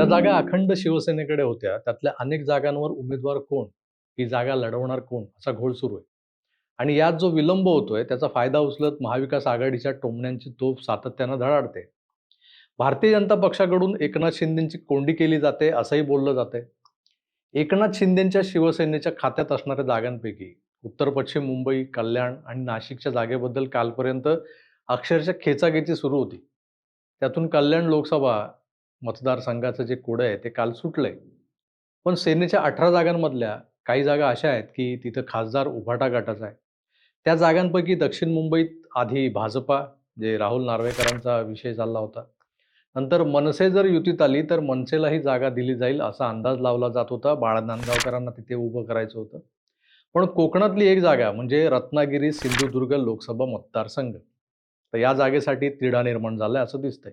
ज्या जागा अखंड शिवसेनेकडे होत्या त्यातल्या अनेक जागांवर उमेदवार कोण? ही जागा लढवणार कोण? असा घोळ सुरू आहे. आणि यात जो विलंब होतोय त्याचा फायदा उचलत महाविकास आघाडीच्या टोमण्यांची तोफ सातत्यानं धडाडते. भारतीय जनता पक्षाकडून एकनाथ शिंदेची कोंडी केली जाते असंही बोललं जाते एकनाथ शिंदेच्या शिवसेनेच्या खात्यात असणाऱ्या जागांपैकी उत्तर पश्चिम मुंबई कल्याण आणि नाशिकच्या जागेबद्दल कालपर्यंत अक्षरशः खेचाखेची सुरू होती. त्यातून कल्याण लोकसभा मतदारसंघाचं जे कोडं आहे ते काल सुटलंय. पण सेनेच्या अठरा जागांमधल्या काही जागा अशा आहेत की तिथं खासदार उभाटा गटाचा आहे. त्या जागांपैकी दक्षिण मुंबईत आधी भाजपा जे राहुल नार्वेकरांचा विषय चालला होता. नंतर मनसे जर युतीत आली तर मनसेलाही जागा दिली जाईल असा अंदाज लावला जात होता. बाळा नांदगावकरांना तिथे उभं करायचं होतं. पण कोकणातली एक जागा म्हणजे रत्नागिरी सिंधुदुर्ग लोकसभा मतदारसंघ. तर या जागेसाठी तिढा निर्माण झालाय असं दिसतंय.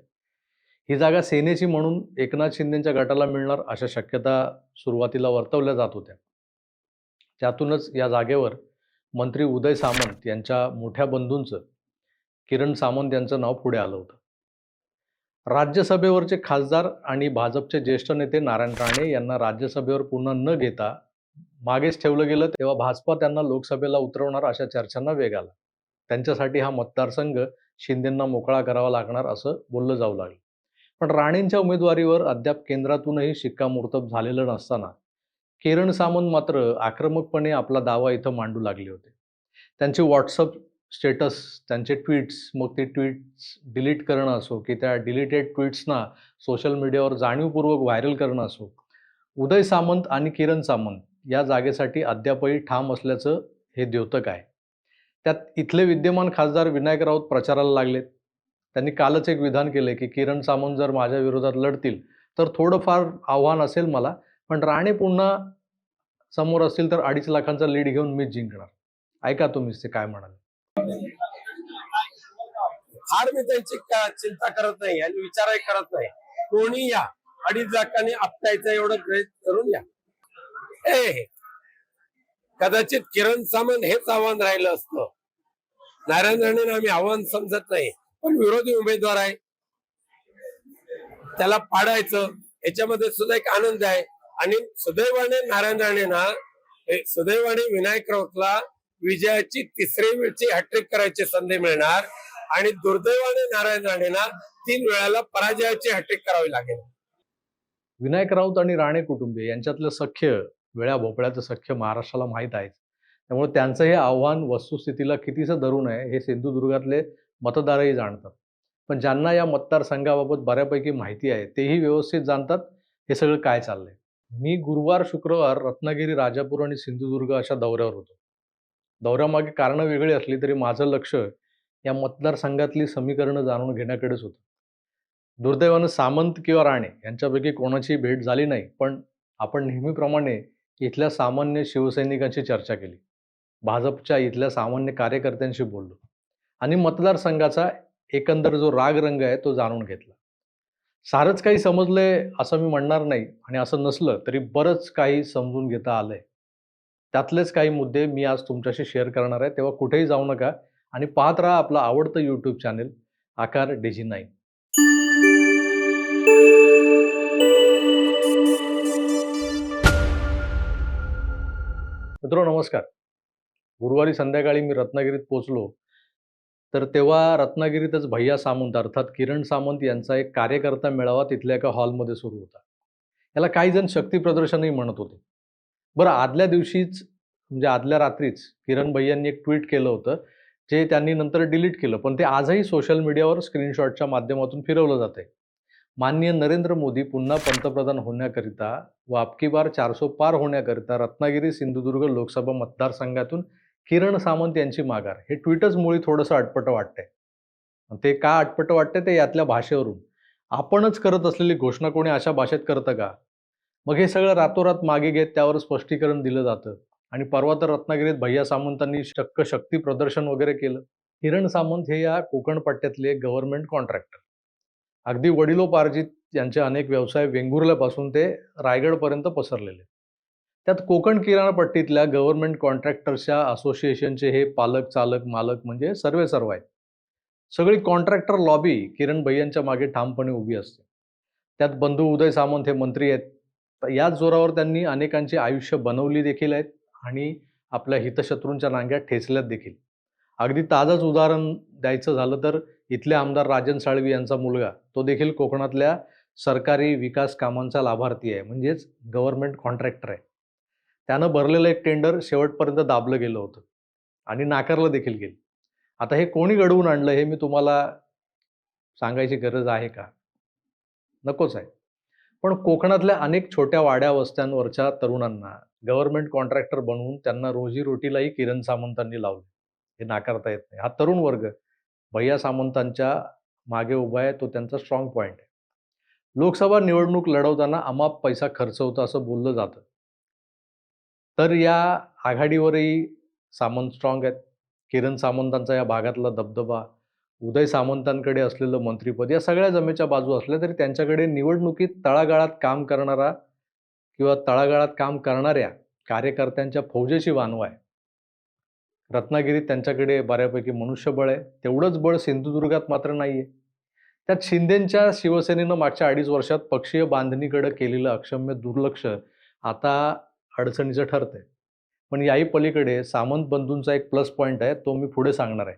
ही जागा सेनेची म्हणून एकनाथ शिंदेच्या गटाला मिळणार अशा शक्यता सुरुवातीला वर्तवल्या जात होत्या. त्यातूनच या जागेवर मंत्री उदय सामंत यांच्या मोठ्या बंधूंचं किरण सामंत यांचं नाव पुढे आलं होतं. राज्यसभेवरचे खासदार आणि भाजपचे ज्येष्ठ नेते नारायण राणे यांना राज्यसभेवर पुन्हा न घेता मागेच ठेवलं गेलं तेव्हा भाजपा त्यांना लोकसभेला उतरवणार अशा चर्चांना वेग आला. त्यांच्यासाठी हा मतदारसंघ शिंदेंना मोकळा करावा लागणार असं बोललं जाऊ लागलं. पण राणेंच्या उमेदवारीवर अद्याप केंद्रातूनही शिक्कामोर्तब झालेलं नसताना किरण सामंत मात्र आक्रमकपणे आपला दावा इथं मांडू लागले होते. त्यांचे व्हॉट्सअप स्टेटस त्यांचे ट्विट्स मग ते ट्विट्स डिलीट करणं असो की त्या डिलीटेड ट्विट्सना सोशल मीडियावर जाणीवपूर्वक व्हायरल करणं असो उदय सामंत आणि किरण सामंत या जागेसाठी अद्यापही ठाम असल्याचं हे द्योतक आहे. त्यात इथले विद्यमान खासदार विनायक राऊत प्रचाराला लागलेत. त्यांनी कालच एक विधान केलंय की किरण सामंत जर माझ्या विरोधात लढतील तर थोडंफार आव्हान असेल मला पण राणे पुन्हा समोर असतील तर अडीच लाखांचा लीड घेऊन मीच जिंकणार. ऐका तुम्हीच ते काय म्हणाले. फार मी त्यांची चिंता करत नाही आणि विचारही करत नाही. कोणी या? अडीच लाखांनी आपटायचं एवढं प्रयत्न करून या. ए कदाचित किरण सामंत हेच आव्हान राहिलं असतं. नारायण राणेंना आम्ही आव्हान समजत नाही. पण विरोधी उमेदवार आहे. त्याला पाडायचं याच्यामध्ये सुद्धा एक आनंद आहे. आणि सुदैवाने नारायण राणेंना हे सुदैवाने विनायक राऊतला विजयाची तिसरी वेळची हॅट्रिक करायची संधी मिळणार. आणि दुर्दैवाने नारायण राणेंना तीन वेळाला पराजयाची हॅट्रिक करावी लागेल. विनायक राऊत आणि राणे कुटुंबीय यांच्यातलं सख्य वेळा भोपळ्याचं सख्य महाराष्ट्राला माहीत आहे. त्यामुळे त्यांचं हे आव्हान वस्तुस्थितीला कितीसं धरून आहे हे सिंधुदुर्गातले मतदारही जाणतात. पण ज्यांना या मतदारसंघाबाबत बऱ्यापैकी माहिती आहे तेही व्यवस्थित जाणतात हे सगळं काय चाललंय? मी गुरुवार शुक्रवार रत्नागिरी राजापूर आणि सिंधुदुर्ग अशा दौऱ्यावर होतो. दौऱ्यामागे कारणं वेगळी असली तरी माझं लक्ष या मतदारसंघातली समीकरणं जाणून घेण्याकडेच होतं. दुर्दैवानं सामंत किंवा राणे यांच्यापैकी कोणाची भेट झाली नाही पण आपण नेहमीप्रमाणे इथल्या सामान्य शिवसैनिकांची चर्चा केली. भाजपच्या इथल्या सामान्य कार्यकर्त्यांशी बोललो. आणि मतदारसंघाचा एकंदर जो राग रंग आहे तो जाणून घेतला. सारंच काही समजलंय असं मी म्हणणार नाही आणि असं नसलं तरी बरंच काही समजून घेता आलंय. त्यातलेच काही मुद्दे मी आज तुमच्याशी शेअर करणार आहे तेव्हा कुठेही जाऊ नका आणि पाहत राहा आपलं आवडतं YouTube channel Aakar Daisy nine मित्रो नमस्कार. गुरुवारी संध्याकाळी मी रत्नागिरीत पोचलो तर तेव्हा रत्नागिरीतच भैया सामंत अर्थात किरण सामंत यांचा एक कार्यकर्ता मेळावा तिथल्या एका हॉलमध्ये सुरू होता. याला काही जण शक्ती प्रदर्शनही म्हणत होते. बरं आदल्या दिवशीच म्हणजे आदल्या रात्रीच किरण भैयांनी एक ट्विट केलं होतं जे त्यांनी नंतर डिलीट केलं. पण ते आजही सोशल मीडियावर स्क्रीनशॉटच्या माध्यमातून फिरवलं जात आहे माननीय नरेंद्र मोदी पुन्हा पंतप्रधान होण्याकरिता व अबकी बार चारसो पार होण्याकरिता रत्नागिरी सिंधुदुर्ग लोकसभा मतदारसंघातून किरण सामंत यांची माघार. हे ट्विटच मुळी थोडंसं अटपट वाटतंय. ते का अटपटं वाटतंय? ते यातल्या भाषेवरून. आपणच करत असलेली घोषणा कोणी अशा भाषेत करतं का? मग हे सगळं रातोरात मागे घेत त्यावर स्पष्टीकरण दिलं जातं. आणि परवा तर रत्नागिरीत भैया सामंतांनी शक्क शक्ती प्रदर्शन वगैरे केलं. किरण सामंत हे या कोकण पट्ट्यातले गव्हर्नमेंट कॉन्ट्रॅक्टर अगदी वडिलोपार्जित यांचे अनेक व्यवसाय वेंगुर्ल्यापासून ते रायगडपर्यंत पसरलेले. त्यात कोकण किनारपट्टीतल्या गव्हर्नमेंट कॉन्ट्रॅक्टर्सच्या असोसिएशनचे हे पालक चालक मालक म्हणजे सर्वे सर्व आहेत. सगळी कॉन्ट्रॅक्टर लॉबी किरण भैयांच्या मागे ठामपणे उभी असते. त्यात बंधू उदय सामंत हे मंत्री आहेत. तर याच जोरावर त्यांनी अनेकांची आयुष्य बनवली देखील आहेत आणि आपल्या हितशत्रूंच्या नांग्यात ठेचल्यात देखील. अगदी ताजंच उदाहरण द्यायचं झालं तर इथले आमदार राजन साळवी यांचा मुलगा तो देखील कोकणातल्या सरकारी विकास कामांचा लाभार्थी आहे म्हणजेच गव्हर्नमेंट कॉन्ट्रॅक्टर आहे. त्यानं भरलेलं एक टेंडर शेवटपर्यंत दाबलं गेलं होतं. आणि नाकारलं देखील गेलं. आता हे कोणी घडवून आणलं हे मी तुम्हाला सांगायची गरज आहे का? नकोच आहे. पण कोकणातल्या अनेक छोट्या वाड्या वस्त्यांवरच्या तरुणांना गव्हर्नमेंट कॉन्ट्रॅक्टर बनवून त्यांना रोजीरोटीलाही किरण सामंतांनी लावले. हे नाकारता येत नाही. हा तरुण वर्ग भैया सामंतांच्या मागे उभा आहे तो त्यांचा स्ट्रॉंग पॉईंट आहे. लोकसभा निवडणूक लढवताना अमाप पैसा खर्च होतो असं बोललं जातं. तर या आघाडीवरही सामंत स्ट्रॉंग आहेत. किरण सामंतांचा या भागातला दबदबा उदय सामंतांकडे असलेलं मंत्रिपद या सगळ्या जमेच्या बाजू असल्या तरी त्यांच्याकडे निवडणुकीत तळागाळात काम करणारा किंवा तळागाळात काम करणाऱ्या कार्यकर्त्यांच्या फौजेशी वानवा आहे. रत्नागिरीत त्यांच्याकडे बऱ्यापैकी मनुष्यबळ आहे. तेवढंच बळ सिंधुदुर्गात मात्र नाही आहे त्यात शिंदेंच्या शिवसेनेनं मागच्या अडीच वर्षात पक्षीय बांधणीकडे केलेलं अक्षम्य दुर्लक्ष आता अडचणीचं ठरतंय. पण याही पलीकडे सामंत बंधूंचा एक प्लस पॉईंट आहे तो मी पुढे सांगणार आहे.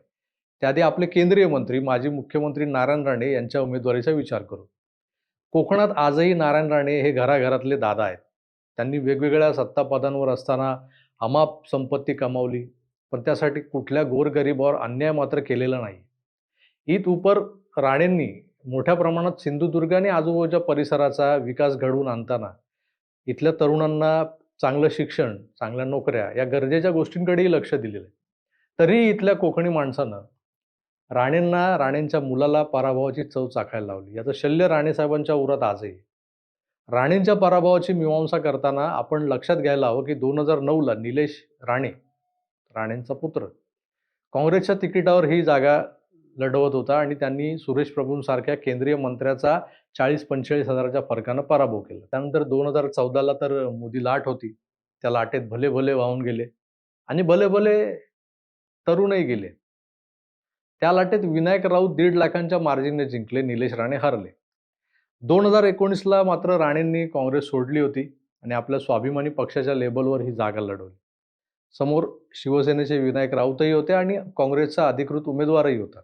त्याआधी आपले केंद्रीय मंत्री माजी मुख्यमंत्री नारायण राणे यांच्या उमेदवारीचा विचार करू. कोकणात आजही नारायण राणे हे घराघरातले दादा आहेत. त्यांनी वेगवेगळ्या सत्तापदांवर असताना अमाप संपत्ती कमावली पण त्यासाठी कुठल्या गोरगरिबावर अन्याय मात्र केलेला नाही. ईद उपर राणेंनी मोठ्या प्रमाणात सिंधुदुर्ग आणि आजूबाजूच्या परिसराचा विकास घडवून आणताना इथल्या तरुणांना चांगलं शिक्षण चांगल्या नोकऱ्या या गरजेच्या गोष्टींकडेही लक्ष दिलेलं आहे. तरीही इथल्या कोकणी माणसानं राणेंना राणेंच्या मुलाला पराभवाची चव चाखायला लावली. याचं शल्य राणेसाहेबांच्या उरात आजही राणेंच्या पराभवाची मीमांसा करताना आपण लक्षात घ्यायला हवं की दोन हजार नऊला निलेश राणे राणेंचा पुत्र काँग्रेसच्या तिकिटावर ही जागा लढवत होता आणि त्यांनी सुरेश प्रभूंसारख्या केंद्रीय मंत्र्याचा चाळीस पंचेचाळीस हजाराच्या फरकानं पराभव केला. त्यानंतर दोन हजार चौदाला तर मोदी लाट होती. त्या लाटेत भले भले वाहून गेले आणि भले भले तरुणही गेले. त्या लाटेत विनायक राऊत दीड लाखांच्या मार्जिनने जिंकले निलेश राणे हरले. दोन हजार एकोणीसला मात्र राणेंनी काँग्रेस सोडली होती आणि आपल्या स्वाभिमानी पक्षाच्या लेबलवर ही जागा लढवली. समोर शिवसेनेचे विनायक राऊतही होते आणि काँग्रेसचा अधिकृत उमेदवारही होता.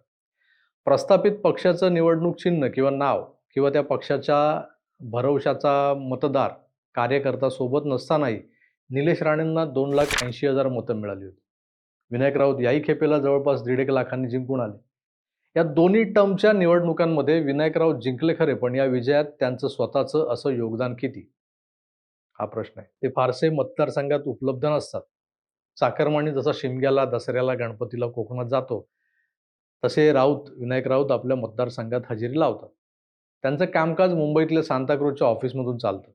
प्रस्थापित पक्षाचं निवडणूक चिन्ह किंवा नाव किंवा त्या पक्षाच्या भरवशाचा मतदार कार्यकर्ता सोबत नसतानाही निलेश राणेंना दोन लाख ऐंशी हजार मतं मिळाली होती. विनायक राऊत याही खेपेला जवळपास दीड एक लाखांनी जिंकून आले. या दोन्ही टर्मच्या निवडणुकांमध्ये विनायक राऊत जिंकले खरे पण या विजयात त्यांचं स्वतःचं असं योगदान किती? हा प्रश्न आहे. ते फारसे मतदारसंघात उपलब्ध नसतात. चाकरमानी जसा शिमग्याला दसऱ्याला गणपतीला कोकणात जातो तसे राऊत विनायक राऊत आपल्या मतदारसंघात हजेरी लावतात. त्यांचं कामकाज मुंबईतल्या सांताक्रूजच्या ऑफिसमधून चालतं.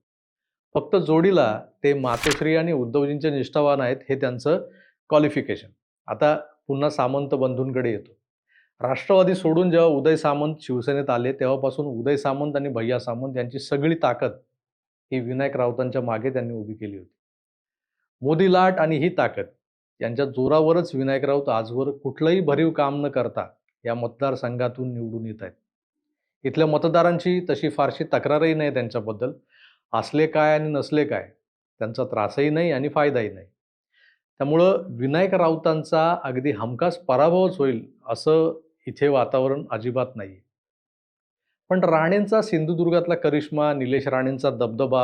फक्त जोडीला ते मातोश्री आणि उद्धवजींचे निष्ठावान आहेत हे त्यांचं क्वालिफिकेशन आता पुन्हा सामंत बंधूंकडे येतो. राष्ट्रवादी सोडून जेव्हा उदय सामंत शिवसेनेत आले तेव्हापासून उदय सामंत आणि भैया सामंत यांची सगळी ताकद ही विनायक राऊतांच्या मागे त्यांनी उभी केली होती. मोदी लाट आणि ही ताकद यांच्या जोरावरच विनायक राऊत आजवर कुठलंही भरीव काम न करता या मतदारसंघातून निवडून येत आहेत. इथल्या मतदारांची तशी फारशी तक्रारही नाही त्यांच्याबद्दल. असले काय आणि नसले काय त्यांचा त्रासही नाही आणि फायदाही नाही. त्यामुळं विनायक राऊतांचा अगदी हमखास पराभवच होईल असं इथे वातावरण अजिबात नाही पण राणेंचा सिंधुदुर्गातला करिश्मा निलेश राणेंचा दबदबा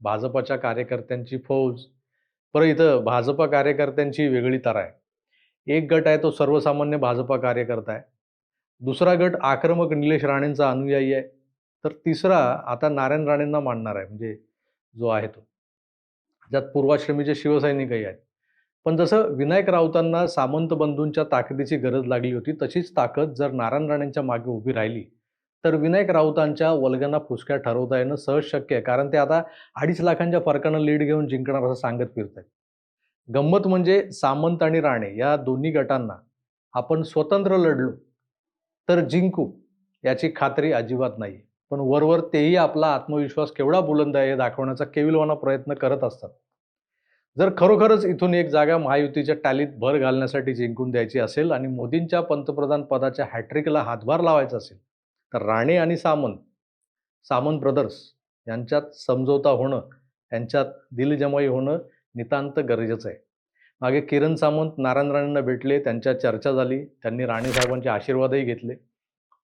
भाजपाच्या कार्यकर्त्यांची फौज बरं इथं भाजपा कार्यकर्त्यांची वेगळी तारा आहे. एक गट आहे तो सर्वसामान्य भाजपा कार्यकर्ता आहे. दुसरा गट आक्रमक निलेश राणेंचा अनुयायी आहे. तर तिसरा आता नारायण राणेंना मानणार आहे म्हणजे जो आहे तो. ज्यात पूर्वाश्रमीचे शिवसैनिकही आहेत. पण जसं विनायक राऊतांना सामंत बंधूंच्या ताकदीची गरज लागली होती तशीच ताकद जर नारायण राणेंच्या मागे उभी राहिली तर विनायक राऊतांच्या वल्गांना फुसक्या ठरवता येणं सहज शक्य आहे. कारण ते आता अडीच लाखांच्या फरकानं लीड घेऊन जिंकणार असं सांगत फिरत आहेत गंमत म्हणजे सामंत आणि राणे या दोन्ही गटांना आपण स्वतंत्र लढलो तर जिंकू याची खात्री अजिबात नाही. पण वरवर तेही आपला आत्मविश्वास केवढा बुलंद आहे हे दाखवण्याचा केविलवाना प्रयत्न करत असतात. जर खरोखरच इथून एक जागा महायुतीच्या टॅलीत भर घालण्यासाठी जिंकून द्यायची असेल आणि मोदींच्या पंतप्रधान पदाच्या हॅट्रिकला हातभार लावायचा असेल तर राणे आणि सामंत सामंत ब्रदर्स यांच्यात समझोता होणं यांच्यात दिलजमाई होणं नितांत गरजेचं आहे. मागे किरण सामंत नारायण राणेंना भेटले त्यांच्या चर्चा झाली त्यांनी राणे साहेबांचे आशीर्वादही घेतले.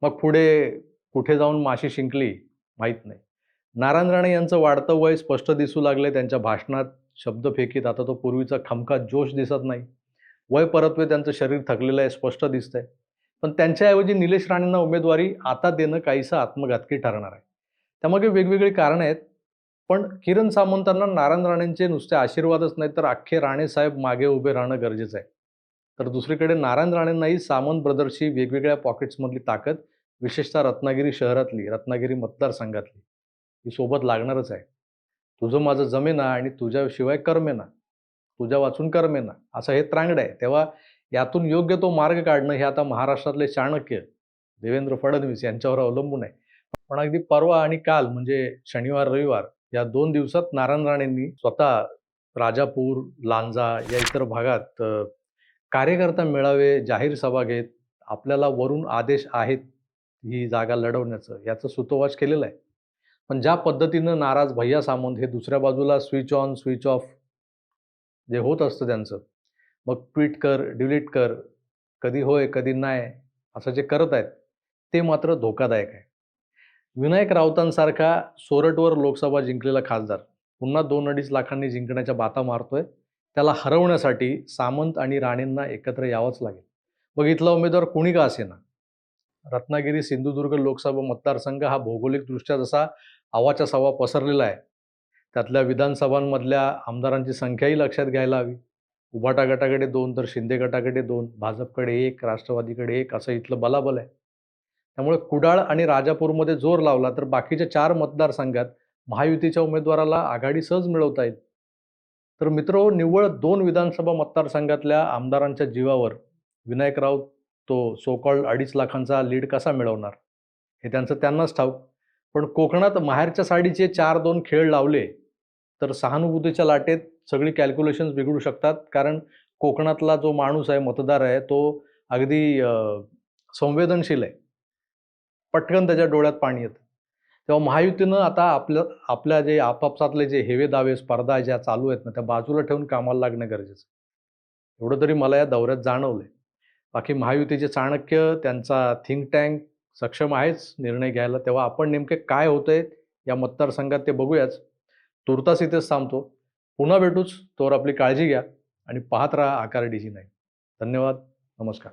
मग पुढे कुठे जाऊन माशी शिंकली माहीत नाही. नारायण राणे यांचं वाढतं वय स्पष्ट दिसू लागले त्यांच्या भाषणात शब्द फेकीत आता तो पूर्वीचा खमखा जोश दिसत नाही. वय परत्वे त्यांचं शरीर थकलेलं आहे स्पष्ट दिसतंय. पण त्यांच्याऐवजी निलेश राणेंना उमेदवारी आता देणं काहीसं आत्मघातकी ठरणार आहे. त्यामागे वेगवेगळी कारणं आहेत. पण किरण सामंतांना नारायण राणेंचे नुसते आशीर्वादच नाही तर अख्खे राणेसाहेब मागे उभे राहणं गरजेचं आहे. तर दुसरीकडे नारायण राणेंनाही सामंत ब्रदर्सची वेगवेगळ्या पॉकेट्समधली ताकद विशेषतः रत्नागिरी शहरातली रत्नागिरी मतदारसंघातली ही सोबत लागणारच आहे. तुझं माझं जमेना आणि तुझ्याशिवाय कर्मेना तुझ्या वाचून कर्मेना असं हे त्रांगड आहे. तेव्हा यातून योग्य तो मार्ग काढणं हे आता महाराष्ट्रातले चाणक्य देवेंद्र फडणवीस यांच्यावर अवलंबून आहे. पण अगदी परवा आणि काल म्हणजे शनिवार रविवार या दोन दिवसात नारायण राणेंनी स्वतः राजापूर लांजा या इतर भागात कार्यकर्ता मेळावे जाहीर सभा घेत आपल्याला वरून आदेश आहेत ही जागा लढवण्याचं याचं सुतोवाच केलेलं आहे. पण ज्या पद्धतीनं नाराज भैया सामंत हे दुसऱ्या बाजूला स्विच ऑन स्विच ऑफ जे होत असतं त्यांचं मग ट्विट कर डिलीट कर कधी होय कधी नाही असं जे करत आहेत ते मात्र धोकादायक आहे. विनायक राऊतांसारखा सोरटवर लोकसभा जिंकलेला खासदार. पुन्हा दोन अडीच लाखांनी जिंकण्याच्या बाता मारतोय. त्याला हरवण्यासाठी सामंत आणि राणेंना एकत्र यावंच लागेल. मग इथला उमेदवार कुणी का असेना? रत्नागिरी सिंधुदुर्ग लोकसभा मतदारसंघ हा भौगोलिकदृष्ट्या जसा आवाच्या सवा पसरलेला आहे त्यातल्या विधानसभांमधल्या आमदारांची संख्याही लक्षात घ्यायला हवी. उभाटा गटाकडे दोन तर शिंदे गटाकडे दोन भाजपकडे एक राष्ट्रवादीकडे एक असं इथलं बलाबल आहे. त्यामुळे कुडाळ आणि राजापूरमध्ये जोर लावला तर बाकीच्या चार मतदारसंघात महायुतीच्या उमेदवाराला आघाडी सहज मिळवता येईल. तर मित्र निव्वळ दोन विधानसभा मतदारसंघातल्या आमदारांच्या जीवावर विनायक राऊत तो सोकॉल्ड अडीच लाखांचा लीड कसा मिळवणार? हे त्यांचं त्यांनाच ठाऊक. पण कोकणात माहेरच्या साडीचे चार दोन खेळ लावले तर सहानुभूतीच्या लाटेत सगळी कॅल्क्युलेशन्स बिघडू शकतात. कारण कोकणातला जो माणूस आहे मतदार आहे तो अगदी संवेदनशील आहे. पटकन त्याच्या डोळ्यात पाणी येतं. तेव्हा महायुतीनं आता आपलं आपल्या जे आपापसातले जे हेवे दावे स्पर्धा ज्या चालू आहेत ना त्या बाजूला ठेवून कामाला लागणं गरजेचं एवढं तरी मला या दौऱ्यात जाणवलंय. बाकी महायुतीचे चाणक्य त्यांचा थिंक टँक सक्षम आहेच निर्णय घ्यायला. तेव्हा आपण नेमके काय होतंय या मतदारसंघात ते बघूयाच. तुर्तास इथेच थांबतो. पुन्हा भेटूच. तोवर आपली काळजी घ्या आणि पाहत राहा आकार डीजी नाही धन्यवाद. नमस्कार.